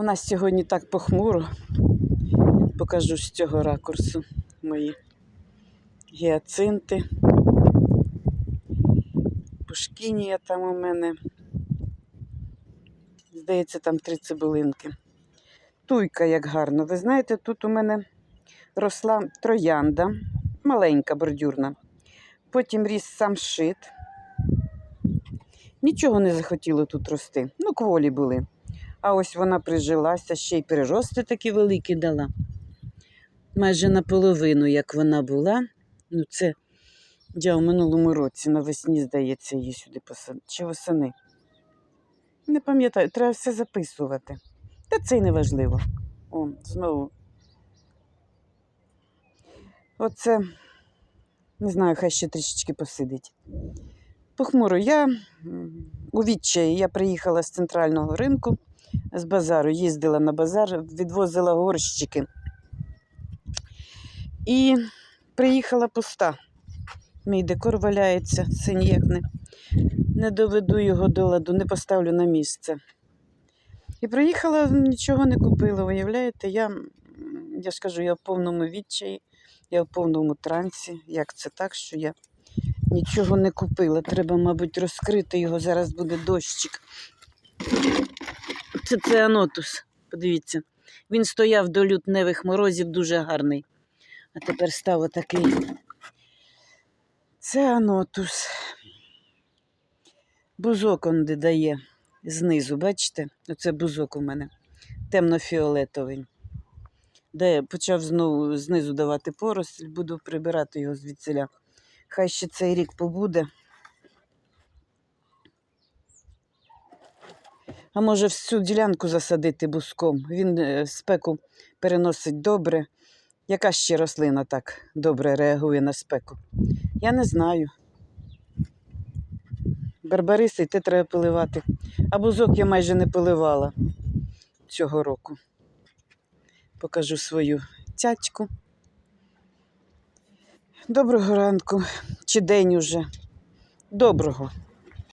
У нас сьогодні так похмуро. Покажу з цього ракурсу мої гіацинти. Пушкінія там у мене. Здається, там три цибулинки. Туйка як гарно. Ви знаєте, тут у мене росла троянда, маленька бордюрна. Потім ріс сам шит. Нічого не захотіло тут рости. Ну, кволі були. А ось вона прижилася, ще й прирости такі великі дала. Майже наполовину, як вона була. Ну, це я у минулому році навесні, здається, її сюди посадила. Чи восени. Не пам'ятаю, треба все записувати. Та це й не важливо. О, знову. Оце, не знаю, хай ще трішечки посидить. Похмуро, я у відчаї я приїхала з центрального ринку, з базару, їздила на базар, відвозила горщики. І приїхала пуста. Мій декор валяється, це ніяк не, не доведу його до ладу, не поставлю на місце. І приїхала, нічого не купила. Виявляєте, я, я ж кажу, я в повному відчаї, я в повному трансі. Як це так, що я нічого не купила. Треба, мабуть, розкрити його. Зараз буде дощик. Це, цеанотус. Подивіться. Він стояв до лютневих морозів дуже гарний. А тепер став отакий. Це анотус. Бузок он де дає знизу, бачите? Оце бузок у мене темно-фіолетовий. Де почав знову знизу давати поросль, буду прибирати його звідсиля. Хай ще цей рік побуде. А може всю ділянку засадити буском. Він е, спеку переносить добре. Яка ще рослина так добре реагує на спеку? Я не знаю. Барбариси те треба поливати. А бузок я майже не поливала цього року. Покажу свою цячку. Доброго ранку чи день уже. Доброго.